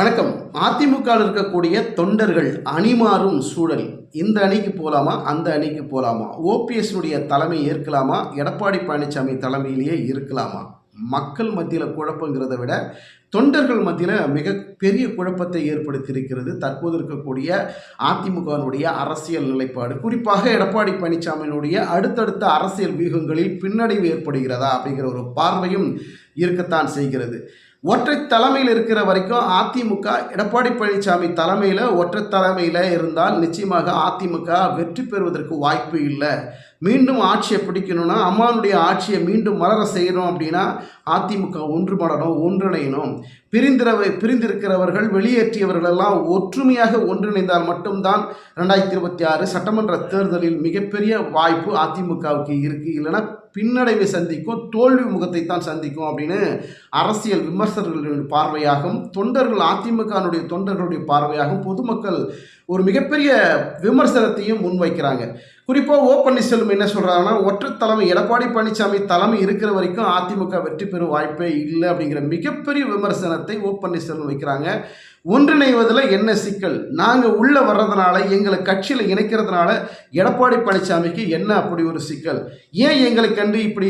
வணக்கம். அதிமுகவில் இருக்கக்கூடிய தொண்டர்கள் அணிமாறும் சூழல். இந்த அணிக்கு போகலாமா அந்த அணிக்கு போகலாமா ஓபிஎஸ்னுடைய தலைமை ஏற்கலாமா? எடப்பாடி பழனிசாமி தலைமையிலேயே இருக்கலாமா? மக்கள் மத்தியில் குழப்பங்கிறத விட தொண்டர்கள் மத்தியில் மிக பெரிய குழப்பத்தை ஏற்படுத்தியிருக்கிறது. தற்போது இருக்கக்கூடிய அதிமுகவினுடைய அரசியல் நிலைப்பாடு. குறிப்பாக எடப்பாடி பழனிசாமியினுடைய அடுத்தடுத்த அரசியல் வியூகங்களில் பின்னடைவு ஏற்படுகிறதா அப்படிங்கிற ஒரு பார்வையும் இருக்கத்தான் செய்கிறது. ஒற்றை தலைமையில் இருக்கிற வரைக்கும் அதிமுக எடப்பாடி பழனிசாமி தலைமையில் ஒற்றை தலைமையில் இருந்தால் நிச்சயமாக அதிமுக வெற்றி பெறுவதற்கு வாய்ப்பு இல்லை. மீண்டும் ஆட்சியை பிடிக்கணும்னா அம்மானுடைய ஆட்சியை மீண்டும் மலர செய்யணும் அப்படின்னா அதிமுக ஒன்றுபடணும் ஒன்றிணையணும். பிரிந்திரவை பிரிந்திருக்கிறவர்கள் வெளியேற்றியவர்களெல்லாம் ஒற்றுமையாக ஒன்றிணைந்தால் மட்டும்தான் ரெண்டாயிரத்தி இருபத்தி ஆறு சட்டமன்ற தேர்தலில் மிகப்பெரிய வாய்ப்பு அதிமுகவுக்கு இருக்குது இல்லைன்னா பின்னடைவை சந்திக்கும் தோல்வி முகத்தை தான் சந்திக்கும் அப்படின்னு அரசியல் விமர்சகர்களின் பார்வையாகவும் தொண்டர்கள் அதிமுகனுடைய தொண்டர்களுடைய பார்வையாகவும் பொதுமக்கள் ஒரு மிகப்பெரிய விமர்சனத்தையும் முன்வைக்கிறாங்க. குறிப்பாக ஓ பன்னீர்செல்வம் என்ன சொல்கிறாங்கன்னா ஒற்றை தலைமை எடப்பாடி பழனிசாமி தலைமை இருக்கிற வரைக்கும் அதிமுக வெற்றி பெறும் வாய்ப்பே இல்லை அப்படிங்கிற மிகப்பெரிய விமர்சனத்தை ஓ பன்னீர்செல்வம் வைக்கிறாங்க. ஒன்றிணைவதில் என்ன சிக்கல்? நாங்கள் உள்ளே வர்றதுனால எங்களை கட்சியில் இணைக்கிறதுனால எடப்பாடி பழனிசாமிக்கு என்ன அப்படி ஒரு சிக்கல்? ஏன் எங்களுக்கு கண்டு இப்படி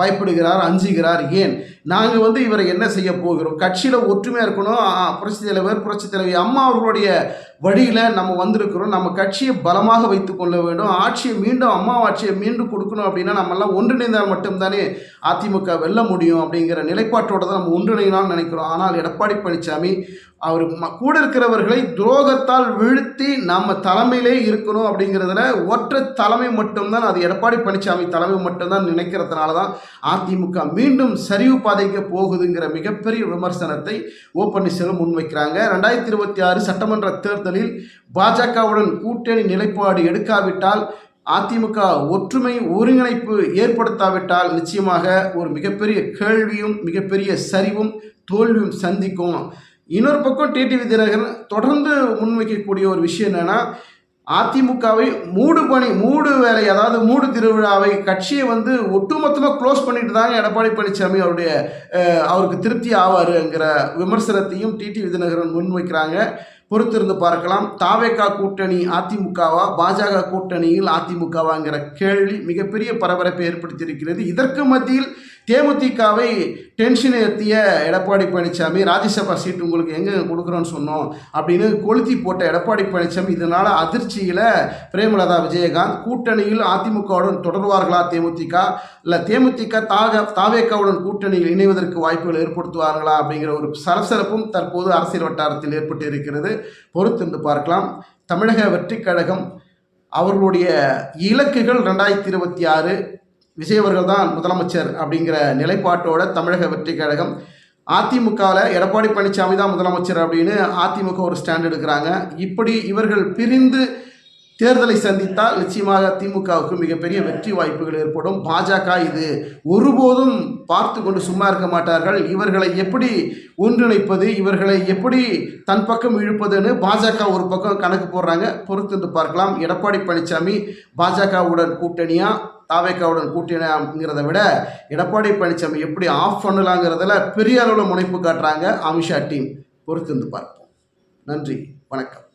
பயப்படுகிறார் அஞ்சுகிறார் ஏன்? நாங்கள் வந்து இவரை என்ன செய்ய போகிறோம்? கட்சியில் ஒற்றுமையாக இருக்கணும் புரட்சி தலைவர் புரட்சி தலைவி அம்மா அவர்களுடைய வழியில் நம்ம வந்திருக்கிறோம். நம்ம கட்சியை பலமாக வைத்து கொள்ள வேண்டும். ஆட்சியை மீண்டும் அம்மா ஆட்சியை மீண்டும் கொடுக்கணும் அப்படின்னா நம்மெல்லாம் ஒன்றிணைந்தால் மட்டும்தானே அதிமுக வெல்ல முடியும் அப்படிங்கிற நிலைப்பாட்டோடு தான் நம்ம ஒன்றிணையலாம்னு நினைக்கிறோம். ஆனால் எடப்பாடி பழனிசாமி அவர் ம கூட இருக்கிறவர்களை துரோகத்தால் வீழ்த்தி நம்ம தலைமையிலே இருக்கணும் அப்படிங்கிறதுல ஒற்றை தலைமை மட்டும்தான் அது எடப்பாடி பழனிசாமி தலைமை மட்டும்தான் நினைக்கிறதுனால தான் அதிமுக மீண்டும் சரிவு பாதைக்கு போகுதுங்கிற மிகப்பெரிய விமர்சனத்தை ஓ பன்னீர்செல்வம் முன்வைக்கிறாங்க. ரெண்டாயிரத்தி இருபத்தி ஆறு சட்டமன்ற தேர்தலில் பாஜகவுடன் கூட்டணி நிலைப்பாடு எடுக்காவிட்டால் அதிமுக ஒற்றுமை ஒருங்கிணைப்பு ஏற்படுத்தாவிட்டால் நிச்சயமாக ஒரு மிகப்பெரிய கேள்வியும் மிகப்பெரிய சரிவும் தோல்வியும் சந்திக்கும். இன்னொரு பக்கம் டிடிவி தினகரன் தொடர்ந்து முன்வைக்கக்கூடிய ஒரு விஷயம் என்னென்னா அதிமுகவை மூடு பணி மூடு வேலை அதாவது மூடு திருவிழாவை கட்சியை வந்து ஒட்டுமொத்தமாக க்ளோஸ் பண்ணிட்டு தாங்க எடப்பாடி பழனிசாமி அவருடைய அவருக்கு திருப்தி ஆவாருங்கிற விமர்சனத்தையும் டிடி விதிநகரன் முன்வைக்கிறாங்க பொறுத்திருந்து பார்க்கலாம். தாவேக்கா கூட்டணி அதிமுகவா பாஜக கூட்டணியில் அதிமுகவாங்கிற கேள்வி மிகப்பெரிய பரபரப்பை ஏற்படுத்தியிருக்கிறது. இதற்கு மத்தியில் தேமுதிகவை டென்ஷன் ஏற்றிய எடப்பாடி பழனிசாமி ராஜ்யசபா சீட்டு உங்களுக்கு எங்கே கொடுக்குறோன்னு சொன்னோம் அப்படின்னு கொளுத்தி போட்ட எடப்பாடி பழனிசாமி இதனால் அதிர்ச்சியில் பிரேமலதா விஜயகாந்த் கூட்டணியில் அதிமுகவுடன் தொடர்வார்களா தேமுதிக? இல்லை தேமுதிக தாக தாவேக்காவுடன் கூட்டணியில் இணைவதற்கு வாய்ப்புகள் ஏற்படுத்துவார்களா அப்படிங்கிற ஒரு சரசரப்பும் தற்போது அரசியல் வட்டாரத்தில் ஏற்பட்டு இருக்கிறது. பொறுத்திருந்து பார்க்கலாம். தமிழக வெற்றிக் கழகம் அவர்களுடைய இலக்குகள் ரெண்டாயிரத்தி இருபத்தி ஆறு விஜயவர்கள் தான் முதலமைச்சர் அப்படிங்கிற நிலைப்பாட்டோட தமிழக வெற்றி கழகம் அதிமுகவில் எடப்பாடி பழனிசாமி தான் முதலமைச்சர் அப்படின்னு அதிமுக ஒரு ஸ்டாண்ட் எடுக்கிறாங்க. இப்படி இவர்கள் பிரிந்து தேர்தலை சந்தித்தால் நிச்சயமாக திமுகவுக்கு மிகப்பெரிய வெற்றி வாய்ப்புகள் ஏற்படும். பாஜக இது ஒருபோதும் பார்த்து கொண்டு சும்மா இருக்க மாட்டார்கள். இவர்களை எப்படி ஒன்றிணைப்பது இவர்களை எப்படி தன் பக்கம் இழுப்பதுன்னு பாஜக ஒரு பக்கம் கணக்கு போடுறாங்க. பொறுத்து பார்க்கலாம். எடப்பாடி பழனிசாமி பாஜகவுடன் கூட்டணியாக தாவேக்காவுடன் கூட்டினாங்கிறத விட எடப்பாடி பழனிசாமி எப்படி ஆஃப் பண்ணலாங்கிறதுல பெரிய அளவில் முனைப்பு காட்டுறாங்க அமித்ஷா டீம் பொறுத்திருந்து பார்ப்போம். நன்றி. வணக்கம்.